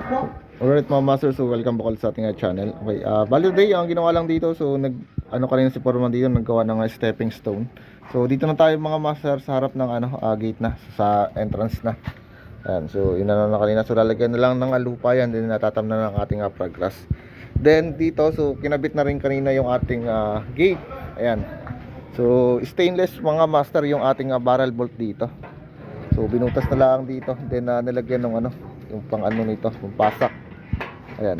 Alright mga master, so welcome back ulit sa ating uh, channel. Okay, uh, value day, ang ginawa lang dito, so nag, ano kanina si Foreman dito, naggawa ng uh, stepping stone. So dito na tayo mga master sa harap ng ano, uh, gate na, sa entrance na. Ayan, so yun na na kanina, so lalagyan na lang ng alupa yan, din natatam na ng ating uh, progress. Then dito, so kinabit na rin kanina yung ating uh, gate. Ayan. So stainless mga master yung ating uh, barrel bolt dito. So binutas na lang dito, then uh, nilagyan ng ano, yung pang ano nito, yung pasak. Ayan.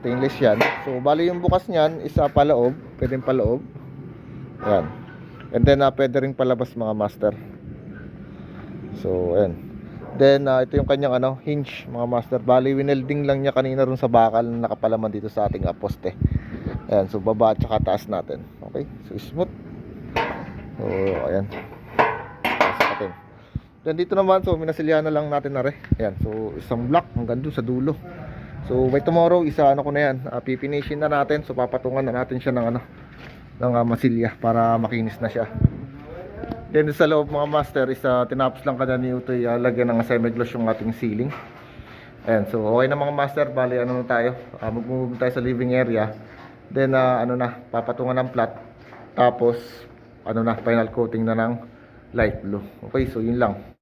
Stainless yan. So, bali yung bukas niyan, isa paloob. Pwedeng paloob. Ayan. And then, uh, pwede rin palabas mga master. So, ayan. Then, uh, ito yung kanyang ano, hinge mga master. Bali, winelding lang niya kanina rin sa bakal na nakapalaman dito sa ating uh, poste. Ayan. So, baba at saka taas natin. Okay. So, smooth. So, ayan. Then dito naman, so minasilyahan na lang natin na re. Ayan, so isang block hanggang doon sa dulo. So by tomorrow, isa ano ko na yan, uh, pipinishin na natin. So papatungan na natin siya ng ano, ng uh, masilya para makinis na siya. Then sa loob mga master, isa tinapos lang kada ni Utoy uh, lagyan ng semi-gloss yung ating ceiling. Ayan, so okay na mga master, bali ano na tayo, uh, mag-move tayo sa living area. Then uh, ano na, papatungan ng plat. Tapos ano na, final coating na ng light blue. Okay, so yun lang.